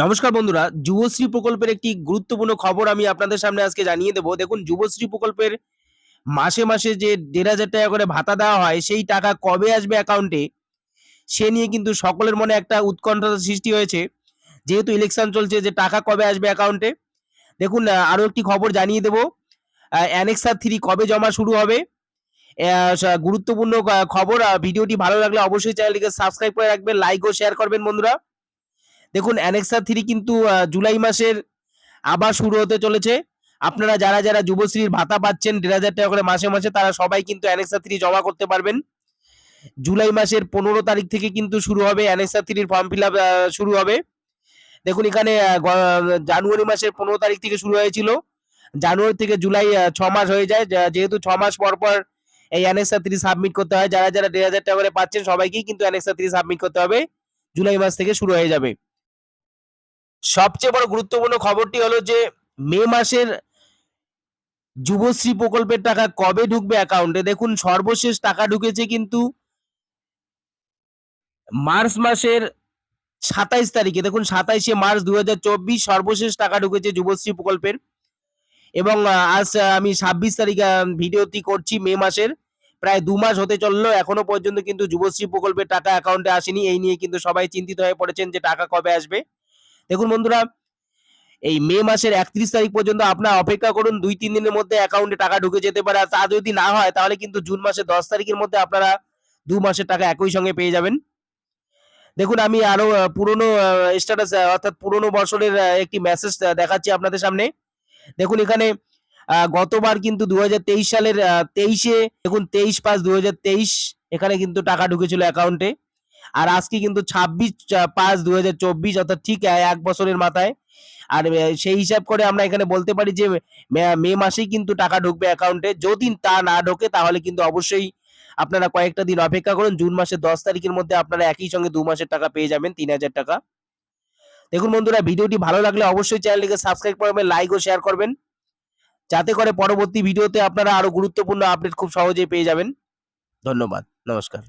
নমস্কার বন্ধুরা, যুবশ্রী প্রকল্পের একটি গুরুত্বপূর্ণ খবর আমি আপনাদের সামনে আজকে জানিয়ে দেবো। দেখুন, যুবশ্রী প্রকল্পের মাসে মাসে যে দেড় হাজার টাকা করে ভাতা দেওয়া হয়, সেই টাকা কবে আসবে অ্যাকাউন্টে সে নিয়ে কিন্তু সকলের মনে একটা উৎকণ্ঠার সৃষ্টি হয়েছে। যেহেতু ইলেকশন চলছে, যে টাকা কবে আসবে অ্যাকাউন্টে দেখুন আরও একটি খবর জানিয়ে দেবো। অ্যানেক্সার থ্রি কবে জমা শুরু হবে? গুরুত্বপূর্ণ খবর। ভিডিওটি ভালো লাগলে অবশ্যই চ্যানেলটিকে সাবস্ক্রাইব করে রাখবেন লাইক ও শেয়ার করবেন বন্ধুরা। দেখুন অ্যানেক্সা থ্রি কিন্তু জুলাই মাসের আবার শুরু হতে চলেছে। আপনারা যারা যারা যুবশ্রীর ভাতা পাচ্ছেন, দেড় হাজার টাকা করে মাসে মাসে, তারা সবাই কিন্তু অ্যানেক্সা থ্রি জমা করতে পারবেন। জুলাই মাসের পনেরো তারিখ থেকে কিন্তু শুরু হবে অ্যানেক্সা থ্রির ফর্ম ফিল শুরু হবে। দেখুন, এখানে জানুয়ারি মাসের পনেরো তারিখ থেকে শুরু হয়েছিল। জানুয়ারি থেকে জুলাই ছ মাস হয়ে যায়। যেহেতু ছ মাস পর পর এই অ্যানেক্সা থ্রি সাবমিট করতে হয়, যারা যারা দেড় হাজার টাকা করে পাচ্ছেন, সবাইকেই কিন্তু অ্যানেক্সা থ্রি সাবমিট করতে হবে। জুলাই মাস থেকে শুরু হয়ে যাবে। সবচেয়ে বড় গুরুত্বপূর্ণ খবরটি হলো যে, মে মাসের যুবশ্রী প্রকল্পের টাকা কবে ঢুকবে অ্যাকাউন্টে? দেখুন, সর্বশেষ টাকা ঢুকেছে কিন্তু মার্চ মাসের সাতাইশ তারিখে। দেখুন, সাতাইশে মার্চ দুহাজার চব্বিশ সর্বশেষ টাকা ঢুকেছে যুবশ্রী প্রকল্পের। এবং আজ আমি ছাব্বিশ তারিখ ভিডিওটি করছি মে মাসের। প্রায় দু মাস হতে চলল, এখনও পর্যন্ত কিন্তু যুবশ্রী প্রকল্পের টাকা অ্যাকাউন্টে আসেনি। এই নিয়ে কিন্তু সবাই চিন্তিত হয়ে পড়েছেন যে টাকা কবে আসবে। দেখুন বন্ধুরা, এই মে মাসের একত্রিশ তারিখ পর্যন্ত আপনার অপেক্ষা করুন, দুই তিন দিনের মধ্যে অ্যাকাউন্টে টাকা ঢুকে যেতে পারে। তা যদি না হয়, তাহলে কিন্তু জুন মাসের দশ তারিখের মধ্যে আপনারা দু মাসের টাকা একই সঙ্গে পেয়ে যাবেন। দেখুন, আমি আরও পুরনো স্ট্যাটাস অর্থাৎ পুরনো বছরের একটি মেসেজ দেখাচ্ছি আপনাদের সামনে। দেখুন, এখানে গতবার কিন্তু দু হাজার তেইশ সালের তেইশে, দেখুন, তেইশ পাঁচ দু এখানে কিন্তু টাকা ঢুকেছিল অ্যাকাউন্টে আর আজকে কিন্তু ছাব্বিশ পাঁচ দু অর্থাৎ ঠিক এক বছরের মাথায়। আর সেই হিসাব করে আমরা এখানে বলতে পারি যে, মে- মে মাসেই কিন্তু টাকা ঢুকবে অ্যাকাউন্টে যদি তা না ঢোকে, তাহলে কিন্তু অবশ্যই আপনারা কয়েকটা দিন অপেক্ষা করুন। জুন মাসের দশ তারিখের মধ্যে আপনারা একই সঙ্গে দু মাসের টাকা পেয়ে যাবেন, তিন হাজার টাকা। দেখুন বন্ধুরা, ভিডিওটি ভালো লাগলে অবশ্যই চ্যানেলটিকে সাবস্ক্রাইব করবেন লাইক ও শেয়ার করবেন। যাতে করে পরবর্তী ভিডিওতে আপনারা আরও গুরুত্বপূর্ণ আপডেট খুব সহজেই পেয়ে যাবেন। ধন্যবাদ, নমস্কার।